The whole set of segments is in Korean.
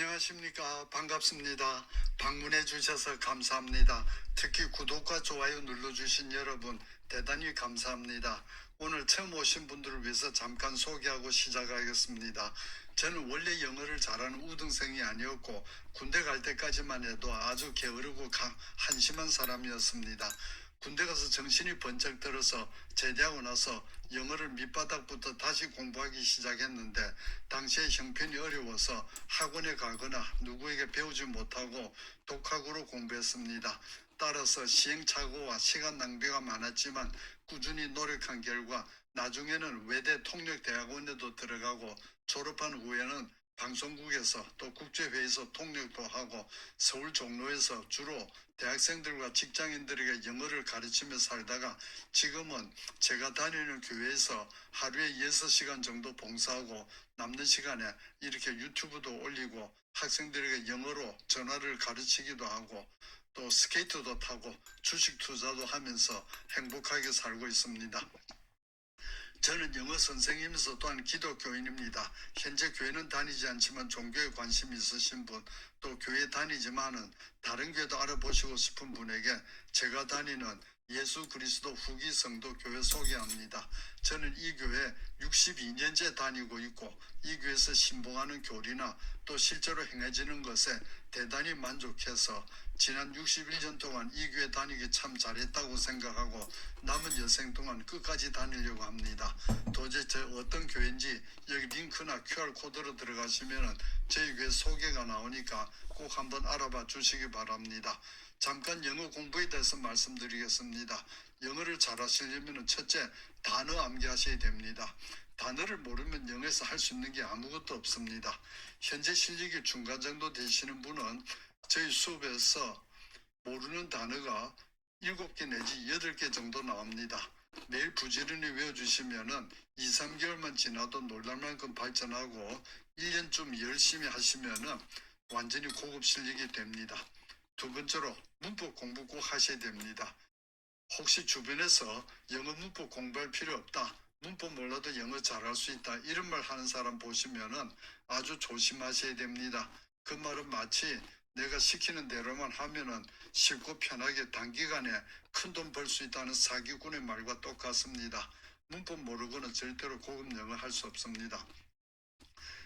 안녕하십니까. 반갑습니다. 방문해 주셔서 감사합니다. 특히 구독과 좋아요 눌러주신 여러분 대단히 감사합니다. 오늘 처음 오신 분들을 위해서 잠깐 소개하고 시작하겠습니다. 저는 원래 영어를 잘하는 우등생이 아니었고 군대 갈 때까지만 해도 아주 게으르고 가- 한심한 사람이었습니다. 군대 가서 정신이 번쩍 들어서 제대하고 나서 영어를 밑바닥부터 다시 공부하기 시작했는데 당시에 형편이 어려워서 학원에 가거나 누구에게 배우지 못하고 독학으로 공부했습니다. 따라서 시행착오와 시간 낭비가 많았지만 꾸준히 노력한 결과 나중에는 외대 통역대학원에도 들어가고 졸업한 후에는 방송국에서 또 국제회의에서 통역도 하고 서울 종로에서 주로 대학생들과 직장인들에게 영어를 가르치며 살다가 지금은 제가 다니는 교회에서 하루에 6시간 정도 봉사하고 남는 시간에 이렇게 유튜브도 올리고 학생들에게 영어로 전화를 가르치기도 하고 또 스케이트도 타고 주식 투자도 하면서 행복하게 살고 있습니다. 저는 영어 선생님이면서 또한 기독교인입니다. 현재 교회는 다니지 않지만 종교에 관심 있으신 분, 또 교회 다니지만은 다른 교회도 알아보시고 싶은 분에게 제가 다니는 예수 그리스도 후기 성도 교회 소개합니다. 저는 이 교회 62년째 다니고 있고 이 교회에서 신봉하는 교리나 또 실제로 행해지는 것에 대단히 만족해서 지난 61년 동안 이 교회 다니기 참 잘했다고 생각하고 남은 여생 동안 끝까지 다니려고 합니다. 도대체 어떤 교회인지 여기 링크나 QR 코드로 들어가시면은 저희 교회 소개가 나오니까 꼭 한번 알아봐 주시기 바랍니다. 잠깐 영어 공부에 대해서 말씀드리겠습니다. 영어를 잘하시려면 첫째 단어 암기하셔야 됩니다. 단어를 모르면 영어에서 할 수 있는 게 아무것도 없습니다. 현재 실력이 중간 정도 되시는 분은 저희 수업에서 모르는 단어가 7개 내지 8개 정도 나옵니다. 매일 부지런히 외워주시면은 2, 3개월만 지나도 놀랄 만큼 발전하고 1년쯤 열심히 하시면은 완전히 고급 실력이 됩니다. 두 번째로 문법 공부 꼭 하셔야 됩니다. 혹시 주변에서 영어 문법 공부할 필요 없다. 문법 몰라도 영어 잘할 수 있다. 이런 말 하는 사람 보시면은 아주 조심하셔야 됩니다. 그 말은 마치 내가 시키는 대로만 하면은 쉽고 편하게 단기간에 큰 돈 벌 수 있다는 사기꾼의 말과 똑같습니다. 문법 모르고는 절대로 고급 영어 할 수 없습니다.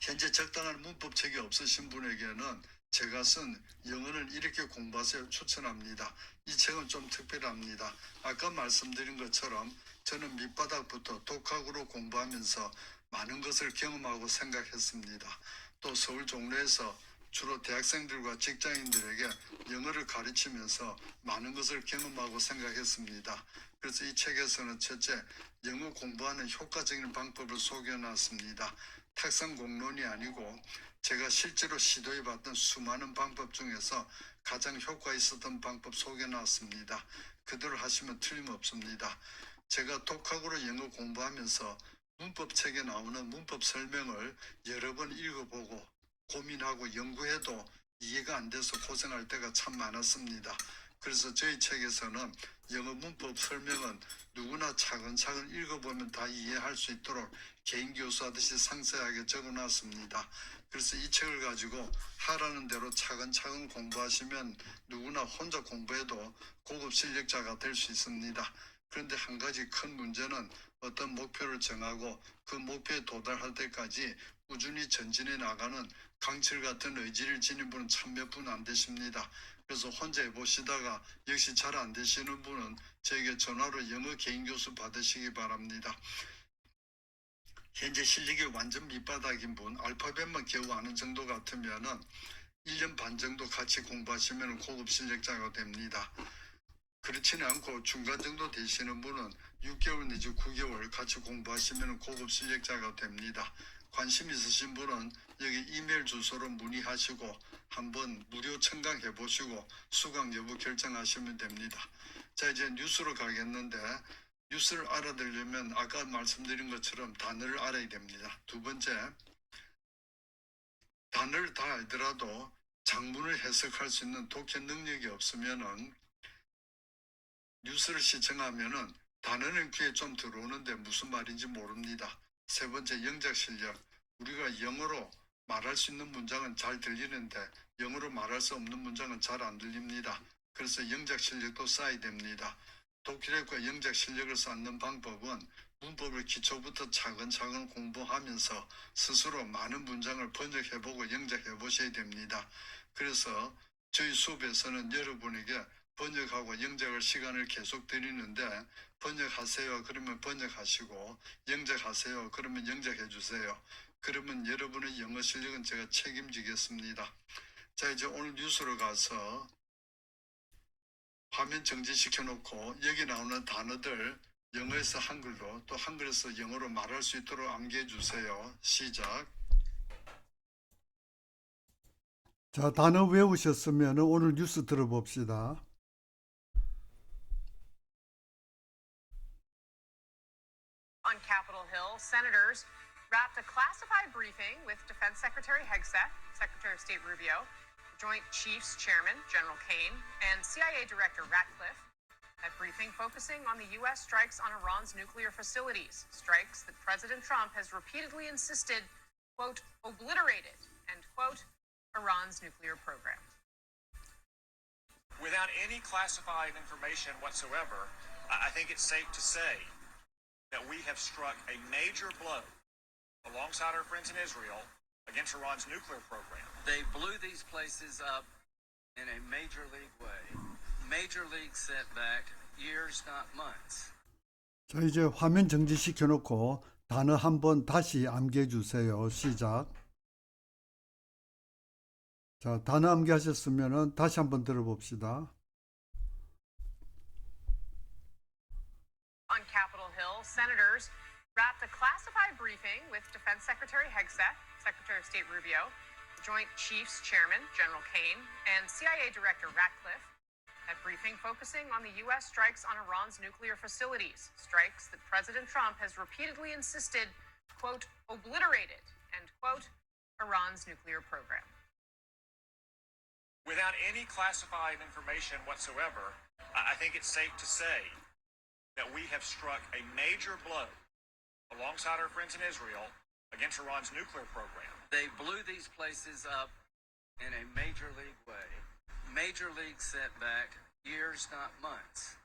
현재 적당한 문법책이 없으신 분에게는 제가 쓴 영어를 이렇게 공부하세요 추천합니다. 이 책은 좀 특별합니다. 아까 말씀드린 것처럼 저는 밑바닥부터 독학으로 공부하면서 많은 것을 경험하고 생각했습니다. 또 서울 종로에서 주로 대학생들과 직장인들에게 영어를 가르치면서 많은 것을 경험하고 생각했습니다. 그래서 이 책에서는 첫째, 영어 공부하는 효과적인 방법을 소개해 놨습니다. 탁상 공론이 아니고 제가 실제로 시도해 봤던 수많은 방법 중에서 가장 효과 있었던 방법 소개해 놨습니다. 그대로 하시면 틀림없습니다. 제가 독학으로 영어 공부하면서 문법책에 나오는 문법 설명을 여러 번 읽어보고 고민하고 연구해도 이해가 안 돼서 고생할 때가 참 많았습니다. 그래서 저희 책에서는 영어 문법 설명은 누구나 차근차근 읽어보면 다 이해할 수 있도록 개인 교수하듯이 상세하게 적어놨습니다. 그래서 이 책을 가지고 하라는 대로 차근차근 공부하시면 누구나 혼자 공부해도 고급 실력자가 될 수 있습니다. 그런데 한 가지 큰 문제는 어떤 목표를 정하고 그 목표에 도달할 때까지 꾸준히 전진해 나가는 강철 같은 의지를 지닌 분은 참 몇 분 안 되십니다. 그래서 혼자 해보시다가 역시 잘 안 되시는 분은 저에게 전화로 영어 개인 교수 받으시기 바랍니다. 현재 실력이 완전 밑바닥인 분, 알파벳만 겨우 아는 정도 같으면은 1년 반 정도 같이 공부하시면 고급 실력자가 됩니다. 그렇지는 않고 중간 정도 되시는 분은 6개월 내지 9개월 같이 공부하시면 고급 실력자가 됩니다. 관심 있으신 분은 여기 이메일 주소로 문의하시고 한번 무료 청강해 보시고 수강 여부 결정하시면 됩니다. 자 이제 뉴스로 가겠는데 뉴스를 알아들으려면 아까 말씀드린 것처럼 단어를 알아야 됩니다. 두 번째 단어를 다 알더라도 장문을 해석할 수 있는 독해 능력이 없으면은 뉴스를 시청하면은 단어는 귀에 좀 들어오는데 무슨 말인지 모릅니다. 세 번째 영작 실력. 우리가 영어로 말할 수 있는 문장은 잘 들리는데 영어로 말할 수 없는 문장은 잘 안 들립니다. 그래서 영작 실력도 쌓아야 됩니다. 독일어과 영작 실력을 쌓는 방법은 문법을 기초부터 차근차근 공부하면서 스스로 많은 문장을 번역해보고 영작해보셔야 됩니다. 그래서 저희 수업에서는 여러분에게 번역하고 영작할 시간을 계속 드리는데 번역하세요. 그러면 번역하시고 영작하세요. 그러면 영작해 주세요. 그러면 여러분의 영어 실력은 제가 책임지겠습니다. 자 이제 오늘 뉴스로 가서 화면 정지시켜 놓고 여기 나오는 단어들 영어에서 한글로 또 한글에서 영어로 말할 수 있도록 암기해 주세요. 시작. 자, 단어 외우셨으면 오늘 뉴스 들어봅시다. On Capitol Hill, senators wrapped a classified briefing with Defense Secretary Hegseth, Secretary of State Rubio, Joint Chiefs Chairman General Kane, and CIA Director Ratcliffe. That briefing focusing on the U.S. strikes on Iran's nuclear facilities, strikes that President Trump has repeatedly insisted, quote, obliterated, end quote, Iran's nuclear program. without any classified information whatsoever, I think it's safe to say that we have struck a major blow alongside our friends in Israel against Iran's nuclear program. They blew these places up in a major league way. Major league setback, years, not months. 자, 이제 화면 정지시켜 놓고 단어 한 번 다시 암기해 주세요. 시작. 자, 단어 암기하셨으면 다시 한 번 들어봅시다. On Capitol Hill, senators wrapped a classified briefing with Defense Secretary Hegseth, Secretary of State Rubio, Joint Chiefs Chairman General Kane, and CIA Director Ratcliffe. That briefing focusing on the U.S. strikes on Iran's nuclear facilities, strikes that President Trump has repeatedly insisted, quote, obliterated, end quote, Iran's nuclear program. Without any classified information whatsoever, I I think it's safe to say that we have struck a major blow alongside our friends in Israel against Iran's nuclear program. They blew these places up in a major league way. Major league setback, years, not months.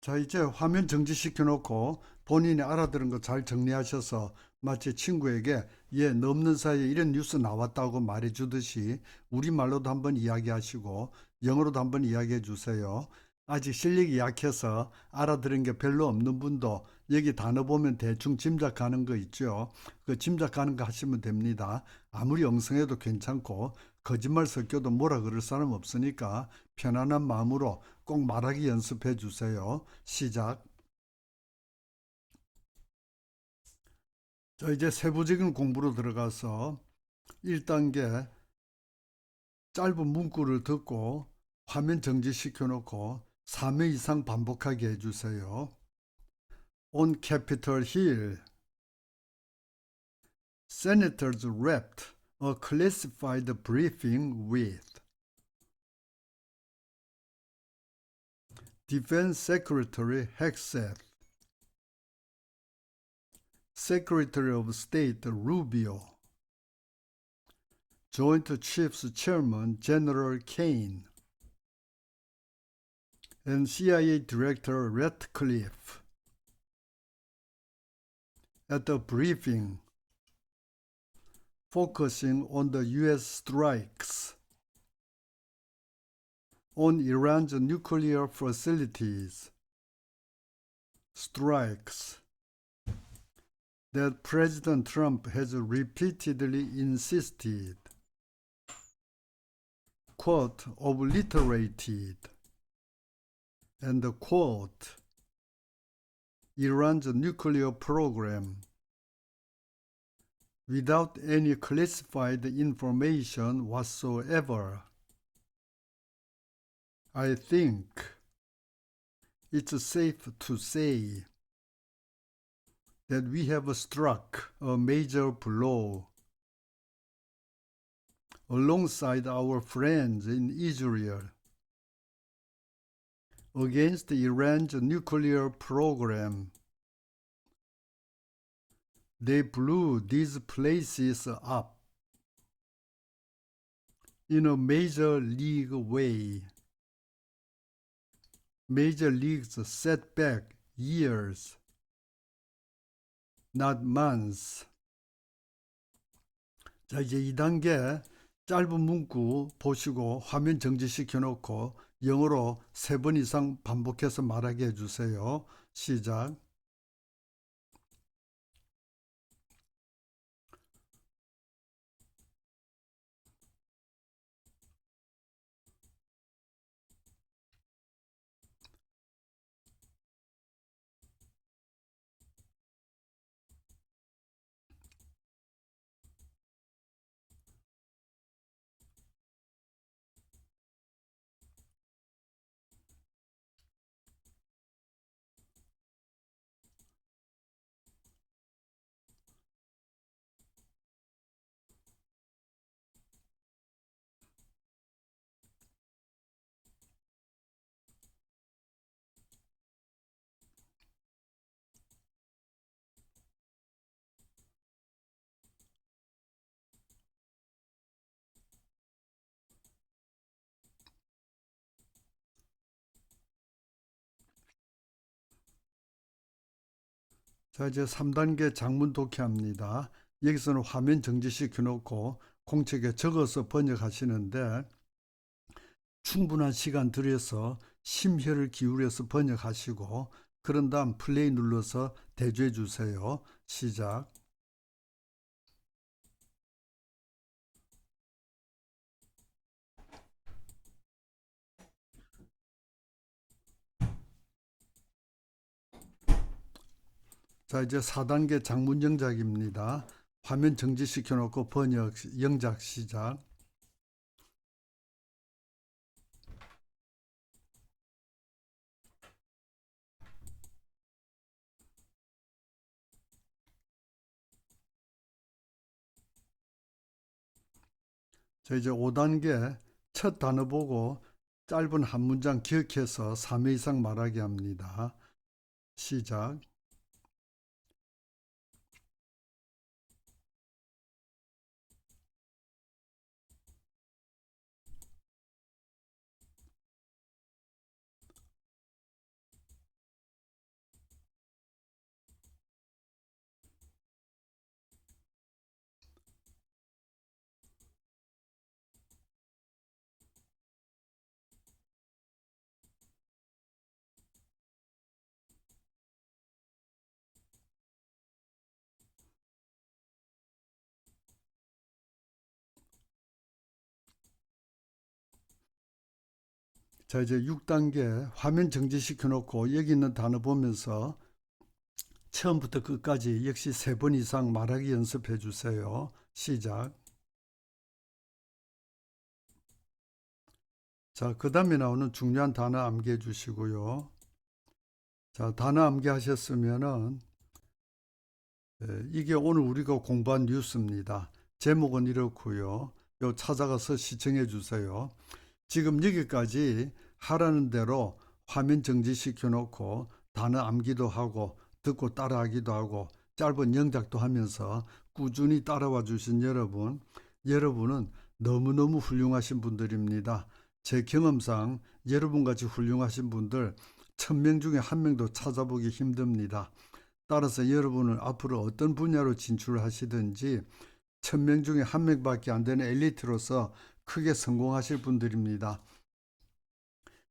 자, 이제 화면 정지시켜 놓고 본인이 알아들은 거 잘 정리하셔서 마치 친구에게 예, 넘는 사이에 이런 뉴스 나왔다고 말해 주듯이 우리말로도 한번 이야기하시고 영어로도 한번 이야기해 주세요. 아직 실력이 약해서 알아들은 게 별로 없는 분도 여기 단어 보면 대충 짐작하는 거 있죠. 그 짐작하는 거 하시면 됩니다. 아무리 엉성해도 괜찮고 거짓말 섞여도 뭐라 그럴 사람 없으니까 편안한 마음으로 꼭 말하기 연습해 주세요. 시작. 자, 이제 세부적인 공부로 들어가서 1단계 짧은 문구를 듣고 화면 정지시켜 놓고 3회 이상 반복하게 해주세요. On Capitol Hill, senators wrapped a classified briefing with Defense Secretary Hegseth, Secretary of State Rubio, Joint Chiefs Chairman General Kane, and CIA Director Ratcliffe. At the briefing, focusing on the U.S. strikes on Iran's nuclear facilities, strikes that President Trump has repeatedly insisted, quote, obliterated, and the quote, Iran's nuclear program without any classified information whatsoever. I think it's safe to say that we have struck a major blow alongside our friends in Israel against Iran's nuclear program. They blew these places up in a major league way. Major leagues set back years, not months. 자, 이제 2단계 짧은 문구 보시고 화면 정지시켜 놓고 영어로 세 번 이상 반복해서 말하게 해주세요. 시작. 자, 이제 3단계 장문 독해합니다. 여기서는 화면 정지시켜 놓고 공책에 적어서 번역하시는데 충분한 시간 들여서 심혈을 기울여서 번역하시고 그런 다음 플레이 눌러서 대조해 주세요. 시작. 자, 이제 4단계 장문 영작입니다. 화면 정지시켜 놓고 번역 영작 시작. 자, 이제 5단계 첫 단어 보고 짧은 한 문장 기억해서 3회 이상 말하게 합니다. 시작. 자, 이제 6단계 화면 정지시켜 놓고 여기 있는 단어 보면서 처음부터 끝까지 역시 세 번 이상 말하기 연습해 주세요. 시작. 자, 그 다음에 나오는 중요한 단어 암기해 주시고요. 자, 단어 암기하셨으면은 에, 이게 오늘 우리가 공부한 뉴스입니다. 제목은 이렇고요. 요 찾아가서 시청해 주세요. 지금 여기까지 하라는 대로 화면 정지시켜 놓고 단어 암기도 하고 듣고 따라하기도 하고 짧은 영작도 하면서 꾸준히 따라와 주신 여러분, 여러분은 너무너무 훌륭하신 분들입니다. 제 경험상 여러분같이 훌륭하신 분들 천 명 중에 한 명도 찾아보기 힘듭니다. 따라서 여러분은 앞으로 어떤 분야로 진출하시든지 천 명 중에 한 명밖에 안 되는 엘리트로서 크게 성공하실 분들입니다.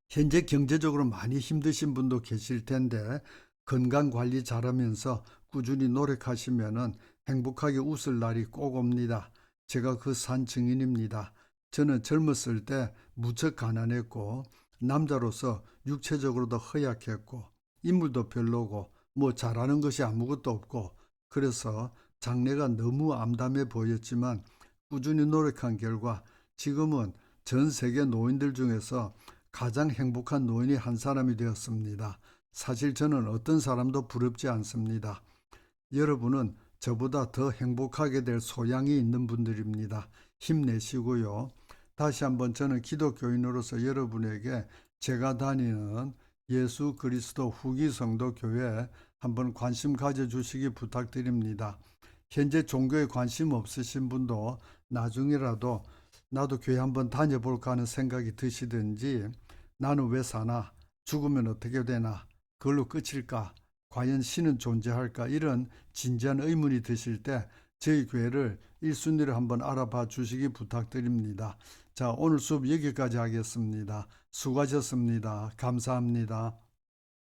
현재 경제적으로 많이 힘드신 분도 계실 텐데 건강 관리 잘하면서 꾸준히 노력하시면은 행복하게 웃을 날이 꼭 옵니다. 제가 그 산 증인입니다. 저는 젊었을 때 무척 가난했고 남자로서 육체적으로도 허약했고 인물도 별로고 뭐 잘하는 것이 아무것도 없고 그래서 장래가 너무 암담해 보였지만 꾸준히 노력한 결과 지금은 전 세계 노인들 중에서 가장 행복한 노인이 한 사람이 되었습니다. 사실 저는 어떤 사람도 부럽지 않습니다. 여러분은 저보다 더 행복하게 될 소양이 있는 분들입니다. 힘내시고요. 다시 한번 저는 기독교인으로서 여러분에게 제가 다니는 예수 그리스도 후기 성도 교회 한번 관심 가져주시기 부탁드립니다. 현재 종교에 관심 없으신 분도 나중이라도 나도 교회 한번 다녀볼까 하는 생각이 드시든지 나는 왜 사나? 죽으면 어떻게 되나? 그걸로 끝일까? 과연 신은 존재할까? 이런 진지한 의문이 드실 때 저희 교회를 1순위로 한번 알아봐 주시기 부탁드립니다. 자, 오늘 수업 여기까지 하겠습니다. 수고하셨습니다. 감사합니다.